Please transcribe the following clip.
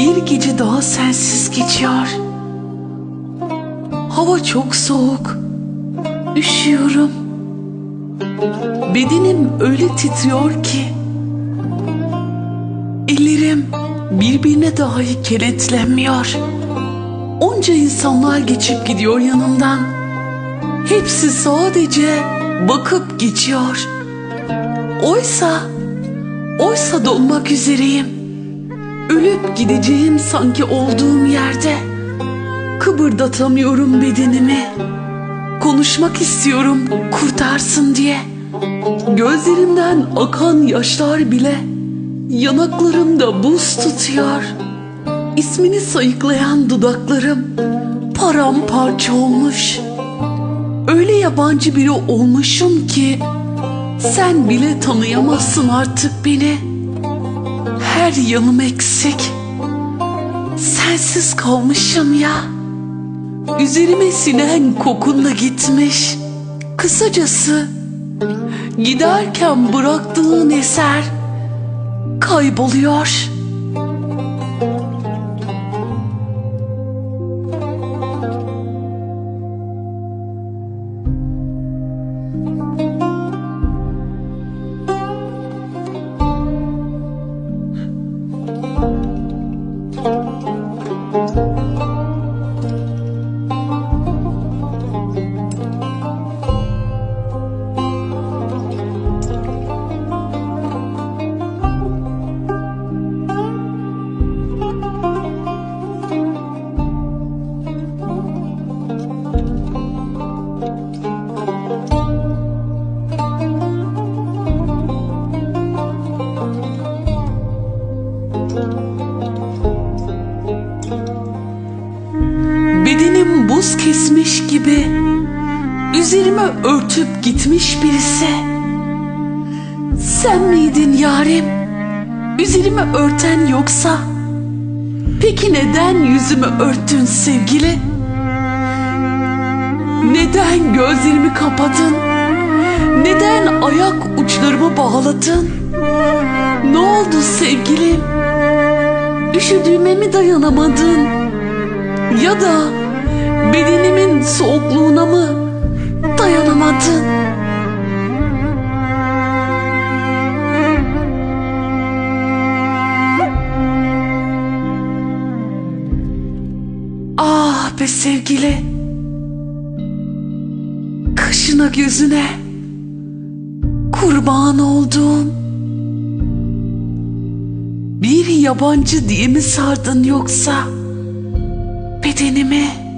Bir gece daha sensiz geçiyor. Hava çok soğuk. Üşüyorum. Bedenim öyle titriyor ki. Ellerim birbirine dahi kenetlenmiyor. Onca insanlar geçip gidiyor yanımdan. Hepsi sadece bakıp geçiyor. Oysa, oysa dolmak üzereyim. Ölüp gideceğim sanki olduğum yerde. Kıpırdatamıyorum bedenimi. Konuşmak istiyorum kurtarsın diye. Gözlerimden akan yaşlar bile yanaklarımda buz tutuyor. İsmini sayıklayan dudaklarım paramparça olmuş. Öyle yabancı biri olmuşum ki sen bile tanıyamazsın artık beni. Her yanım eksik. Sensiz kalmışım ya. Üzerime sinen kokun da gitmiş. Kısacası giderken bıraktığın eser kayboluyor. Bedenim buz kesmiş gibi Üzerime örtüp gitmiş birisi Sen miydin yarim? Üzerimi örten yoksa Peki neden yüzümü örttün sevgili? Neden gözlerimi kapadın? Neden ayak uçlarımı bağladın? Ne oldu sevgilim? Üşüdüğüme mi dayanamadın? Ya da bedenimin soğukluğuna mı dayanamadın? Ah be sevgili. Kaşına gözüne kurban olduğum bir yabancı diye mi sardın yoksa bedenimi?